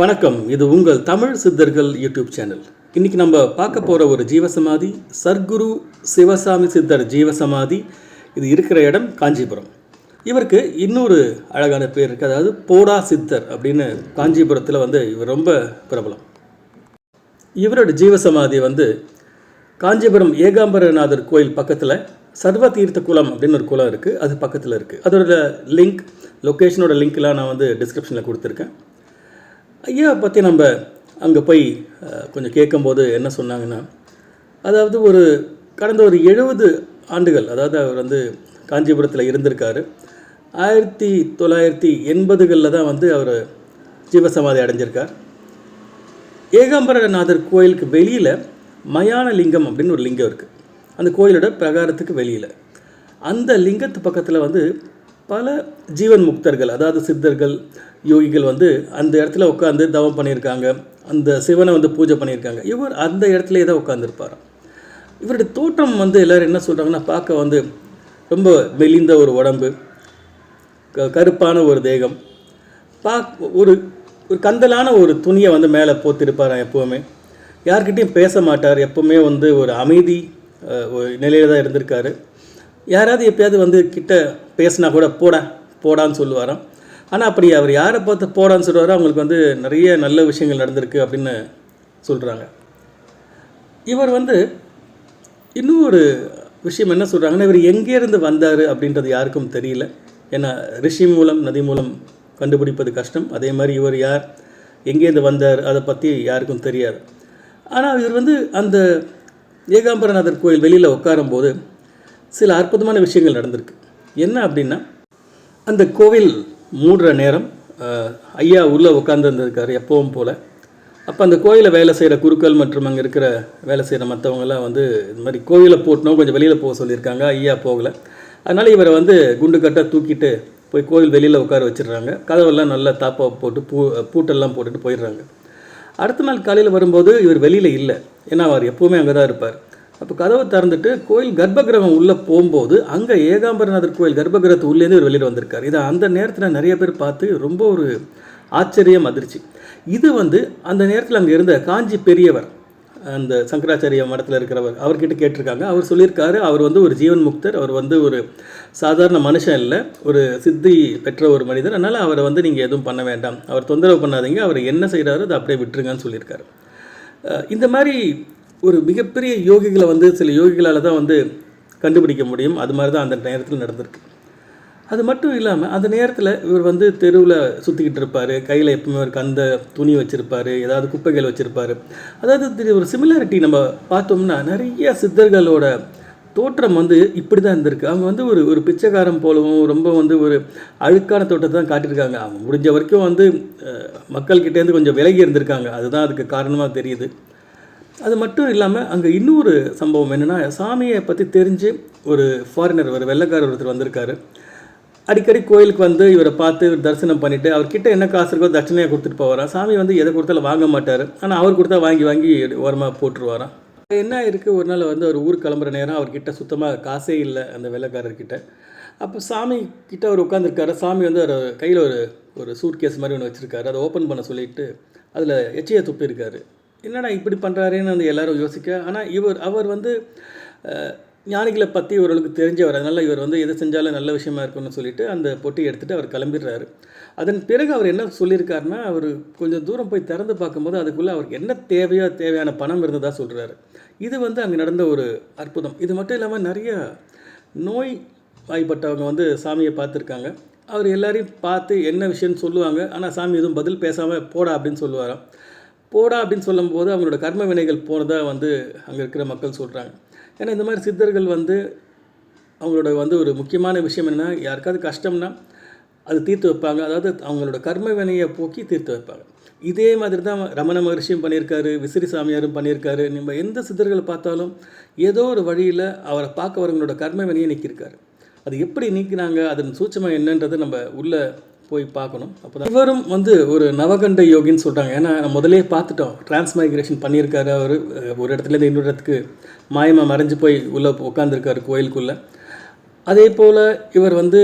வணக்கம். இது உங்கள் தமிழ் சித்தர்கள் யூடியூப் சேனல். இன்றைக்கி நம்ம பார்க்க போகிற ஒரு ஜீவசமாதி சர்க்குரு சிவசாமி சித்தர் ஜீவசமாதி இது இருக்கிற இடம் காஞ்சிபுரம். இவருக்கு இன்னொரு அழகான பேர் இருக்குது அதாவது போடா சித்தர் அப்படின்னு காஞ்சிபுரத்தில் வந்து இவர் ரொம்ப பிரபலம். இவரோட ஜீவசமாதி வந்து காஞ்சிபுரம் ஏகாம்பரநாதர் கோயில் பக்கத்தில் சர்வ தீர்த்த குளம் அப்படின்னு ஒரு குளம் இருக்குது அது பக்கத்தில் இருக்குது அதோட லிங்க் லொக்கேஷனோட லிங்க்லாம் நான் வந்து டிஸ்கிரிப்ஷனில் கொடுத்துருக்கேன். ஐயா பற்றி நம்ம அங்கே போய் கொஞ்சம் கேட்கும்போது என்ன சொன்னாங்கன்னா அதாவது ஒரு கடந்த ஒரு எழுபது ஆண்டுகள் அதாவது அவர் வந்து காஞ்சிபுரத்தில் இருந்திருக்காரு. ஆயிரத்தி தொள்ளாயிரத்தி எண்பதுகளில் தான் வந்து அவர் ஜீவசமாதி அடைஞ்சிருக்கார். ஏகாம்பரநாதர் கோயிலுக்கு வெளியில் மயான லிங்கம் அப்படின்னு ஒரு லிங்கம் இருக்குது அந்த கோயிலோட பிரகாரத்துக்கு வெளியில். அந்த லிங்கத்து பக்கத்தில் வந்து பல ஜீவன் முக்தர்கள் அதாவது சித்தர்கள் யோகிகள் வந்து அந்த இடத்துல உட்காந்து தவம் பண்ணியிருக்காங்க. அந்த சிவனை வந்து பூஜை பண்ணியிருக்காங்க. இவர் அந்த இடத்துலயே தான் உட்காந்துருப்பார் இவருடைய தோற்றம் வந்து எல்லோரும் என்ன சொல்கிறாங்கன்னா பார்க்க வந்து ரொம்ப மெலிந்த ஒரு உடம்பு க கருப்பான ஒரு தேகம். பா ஒரு ஒரு கந்தலான ஒரு துணியை வந்து மேலே போத்திருப்பார் எப்போவுமே. யார்கிட்டையும் பேச மாட்டார். எப்போவுமே வந்து ஒரு அமைதி ஒரு நிலையில் தான் இருந்திருக்காரு. யாராவது எப்பயாவது வந்து கிட்ட பேசினா கூட போடா போடான்னு சொல்லுவாராம். ஆனால் அப்படி அவர் யாரை பார்த்து போடான்னு சொல்லுவாரோ அவங்களுக்கு வந்து நிறைய நல்ல விஷயங்கள் நடந்திருக்கு அப்படின்னு சொல்கிறாங்க இவர் வந்து இன்னும் ஒரு விஷயம் என்ன சொல்கிறாங்கன்னா இவர் எங்கேருந்து வந்தார் அப்படின்றது யாருக்கும் தெரியல. ஏன்னா ரிஷி மூலம் நதி மூலம் கண்டுபிடிப்பது கஷ்டம். அதே மாதிரி இவர் யார் எங்கேருந்து வந்தார் அதை பற்றி யாருக்கும் தெரியாது. ஆனால் இவர் வந்து அந்த ஏகாம்பரநாதர் கோயில் வெளியில் உட்காரும்போது சில அற்புதமான விஷயங்கள் நடந்திருக்கு. என்ன அப்படின்னா அந்த கோவில் மூடுற நேரம் ஐயா உள்ளே உட்காந்துருந்துருக்கார் எப்பவும் போல். அப்போ அந்த கோயிலை வேலை செய்கிற குருக்கள் மற்றும் அங்கே இருக்கிற வேலை செய்கிற மற்றவங்கெல்லாம் வந்து இது மாதிரி கோவிலை போட்டணும் கொஞ்சம் வெளியில் போக சொல்லியிருக்காங்க ஐயா போகலை. அதனால் இவரை வந்து குண்டு கட்டாக தூக்கிட்டு போய் கோவில் வெளியில் உட்கார வச்சிடுறாங்க. கதவெல்லாம் நல்லா தாப்பாக போட்டு பூ பூட்டெல்லாம் போட்டுட்டு போயிடுறாங்க. அடுத்த நாள் காலையில் வரும்போது இவர் வெளியில் இல்லை. ஏன்னா அவர் எப்போவுமே அங்கே தான் இருப்பார். அப்போ கதவை திறந்துட்டு கோயில் கர்ப்பகிரகம் உள்ளே போகும்போது அங்கே ஏகாம்பரநாதர் கோயில் கர்ப்பகிரகத்து உள்ளேருந்து வெளியில் வந்திருக்கார். இதை அந்த நேரத்தில் நிறைய பேர் பார்த்து ரொம்ப ஒரு ஆச்சரியம் அதிர்ச்சி. இது வந்து அந்த நேரத்தில் அங்கே இருந்த காஞ்சி பெரியவர் அந்த சங்கராச்சாரிய மடத்தில் இருக்கிறவர் அவர்கிட்ட கேட்டிருக்காங்க. அவர் சொல்லியிருக்காரு அவர் வந்து ஒரு ஜீவன் முக்தர் அவர் வந்து ஒரு சாதாரண மனுஷன் இல்லை ஒரு சித்தி பெற்ற ஒரு மனிதர். அதனால் அவரை வந்து நீங்கள் எதுவும் பண்ண வேண்டாம். அவர் தொந்தரவு பண்ணாதீங்க. அவர் என்ன செய்கிறாரோ அதை அப்படியே விட்டுருங்கன்னு சொல்லியிருக்காரு. இந்த மாதிரி ஒரு மிகப்பெரிய யோகிகளை வந்து சில யோகிகளால் தான் வந்து கண்டுபிடிக்க முடியும். அது மாதிரி தான் அந்த நேரத்தில் நடந்திருக்கு. அது மட்டும் இல்லாமல் அந்த நேரத்தில் இவர் வந்து தெருவில் சுற்றிக்கிட்டு இருப்பார். கையில் எப்பவுமே ஒரு கந்த துணி வச்சுருப்பார். ஏதாவது குப்பைகள் வச்சுருப்பார். அதாவது ஒரு சிமிலாரிட்டி நம்ம பார்த்தோம்னா நிறைய சித்தர்களோட தோற்றம் வந்து இப்படி தான் இருந்திருக்கு. அவங்க வந்து ஒரு ஒரு பிச்சைக்காரன் போலவும் ரொம்ப வந்து ஒரு அழுக்கான தோட்டத்தை தான் காட்டியிருக்காங்க. அவங்க முடிஞ்ச வரைக்கும் வந்து மக்கள்கிட்டேருந்து கொஞ்சம் விலகி இருந்திருக்காங்க. அதுதான் அதுக்கு காரணமாக தெரியுது. அது மட்டும் இல்லாமல் அங்கே இன்னொரு சம்பவம் என்னென்னா சாமியை பற்றி தெரிஞ்சு ஒரு ஃபாரினர் ஒரு வெள்ளைக்காரர் ஒருத்தர் வந்திருக்காரு. அடிக்கடி கோயிலுக்கு வந்து இவரை பார்த்து இவர் தரிசனம் பண்ணிவிட்டு அவர்கிட்ட என்ன காசு இருக்கோ தட்சணையாக கொடுத்துட்டு போவாராம் சாமி வந்து எதை கொடுத்தாலும் வாங்க மாட்டார். ஆனால் அவர் கொடுத்தா வாங்கி வாங்கி ஓரமாக போட்டுருவாராம் என்ன இருக்குது ஒரு நாள் வந்து அவர் ஊர் கிளம்புற நேரம் அவர்கிட்ட சுத்தமாக காசே இல்லை அந்த வெள்ளைக்காரர்கிட்ட. அப்போ சாமி கிட்ட அவர் உட்காந்துருக்காரு சாமி வந்து அவர் கையில் ஒரு ஒரு சூட் கேஸ் மாதிரி ஒன்று வச்சுருக்காரு. அதை ஓப்பன் பண்ண சொல்லிட்டு அதில் எச்சையை துப்பியிருக்காரு. என்னடா இப்படி பண்ணுறாருன்னு வந்து எல்லோரும் யோசிக்க. ஆனால் இவர் அவர் வந்து ஞானிகளை பற்றி இவர்களுக்கு தெரிஞ்சவர். அதனால் இவர் வந்து எது செஞ்சாலும் நல்ல விஷயமா இருக்கும்னு சொல்லிட்டு அந்த பொட்டி எடுத்துகிட்டு அவர் கிளம்பிடுறாரு. அதன் பிறகு அவர் என்ன சொல்லியிருக்காருன்னா அவர் கொஞ்சம் தூரம் போய் திறந்து பார்க்கும்போது அதுக்குள்ளே அவருக்கு என்ன தேவையோ தேவையான பணம் இருந்ததாக சொல்கிறாரு இது வந்து அங்கே நடந்த ஒரு அற்புதம். இது மட்டும் இல்லாமல் நிறைய நோய் வாய்ப்பட்டவங்க வந்து சாமியை பார்த்துருக்காங்க. அவர் எல்லாரையும் பார்த்து என்ன விஷயம்னு சொல்லுவாங்க. ஆனால் சாமி எதுவும் பதில் பேசாமல் போடா அப்படின்னு சொல்லுவாராம். போடா அப்படின்னு சொல்லும்போது அவங்களோட கர்ம வினைகள் போனதாக வந்து அங்கே இருக்கிற மக்கள் சொல்கிறாங்க ஏன்னா இந்த மாதிரி சித்தர்கள் வந்து அவங்களோட வந்து ஒரு முக்கியமான விஷயம் என்னென்னா யாருக்காவது கஷ்டம்னா அது தீர்த்து வைப்பாங்க. அதாவது அவங்களோட கர்ம வினையை போக்கி தீர்த்து வைப்பாங்க. இதே மாதிரி தான் ரமண மகர்ஷியும் பண்ணியிருக்காரு விசிறி சாமியாரும் பண்ணியிருக்காரு. நம்ம எந்த சித்தர்களை பார்த்தாலும் ஏதோ ஒரு வழியில் அவரை பார்க்க வரவங்களோட கர்ம வினையை நீக்கியிருக்காரு. அது எப்படி நீக்கினாங்க அதன் சூட்சமாக என்னன்றது நம்ம உள்ளே போய் பார்க்கணும். அப்போ இவரும் வந்து ஒரு நவகண்ட யோகின்னு சொல்கிறாங்க ஏன்னா முதலே பார்த்துட்டோம். டிரான்ஸ்மைக்ரேஷன் பண்ணியிருக்காரு அவர். ஒரு இடத்துலேருந்து இன்னொரு இடத்துக்கு மாயமாக மறைஞ்சு போய் உள்ளே உட்காந்துருக்காரு கோயிலுக்குள்ளே. அதே போல் இவர் வந்து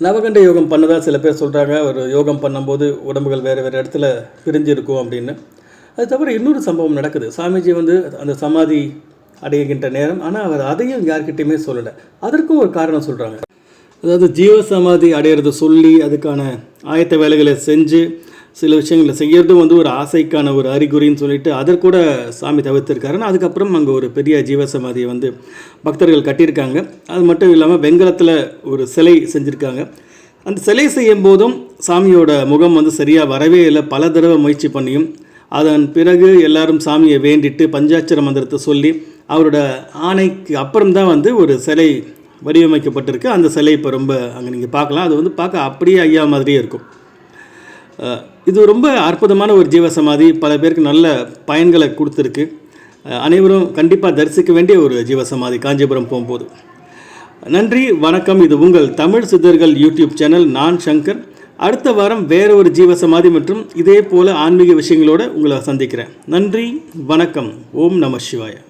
நவகண்ட யோகம் பண்ணதாக சில பேர் சொல்கிறாங்க ஒரு யோகம் பண்ணும்போது உடம்புகள் வேறு வேறு இடத்துல பிரிஞ்சிருக்கும் அப்படின்னு. அது தவிர இன்னொரு சம்பவம் நடக்குது. சாமிஜி வந்து அந்த சமாதி அடைகின்ற நேரம். ஆனால் அவர் அதையும் யார்கிட்டையுமே சொல்லலை. அதற்கும் ஒரு காரணம் சொல்கிறாங்க அதாவது ஜீவ சமாதி அடையிறத சொல்லி அதுக்கான ஆயத்த வேலைகளை செஞ்சு சில விஷயங்களை செய்யறதும் வந்து ஒரு ஆசைக்கான ஒரு அறிகுறின்னு சொல்லிட்டு அதற்கூட சாமி தவிர்த்திருக்காருன்னு அதுக்கப்புறம் அங்கே ஒரு பெரிய ஜீவசமாதியை வந்து பக்தர்கள் கட்டியிருக்காங்க. அது மட்டும் இல்லாமல் வெங்கலத்தில் ஒரு சிலை செஞ்சுருக்காங்க. அந்த சிலை செய்யும் போதும் சாமியோட முகம் வந்து சரியாக வரவே இல்லை. பல தடவை முயற்சி பண்ணியும் அதன் பிறகு எல்லாரும் சாமியை வேண்டிட்டு பஞ்சாட்சர மந்திரத்தை சொல்லி அவரோட ஆணைக்கு அப்புறம்தான் வந்து ஒரு சிலை வடிவமைக்கப்பட்டிருக்கு. அந்த சிலை இப்போ ரொம்ப அங்கே நீங்கள் பார்க்கலாம். அது வந்து பார்க்க அப்படியே ஐயா மாதிரியே இருக்கும். இது ரொம்ப அற்புதமான ஒரு ஜீவசமாதி. பல பேருக்கு நல்ல பயன்களை கொடுத்துருக்கு. அனைவரும் கண்டிப்பாக தரிசிக்க வேண்டிய ஒரு ஜீவசமாதி காஞ்சிபுரம் போகும்போது. நன்றி வணக்கம். இது உங்கள் தமிழ் சித்தர்கள் யூடியூப் சேனல் நான் சங்கர். அடுத்த வாரம் வேறு ஒரு ஜீவசமாதி மற்றும் இதே போல ஆன்மீக விஷயங்களோட உங்களை சந்திக்கிறேன். நன்றி வணக்கம். ஓம் நம சிவாயா.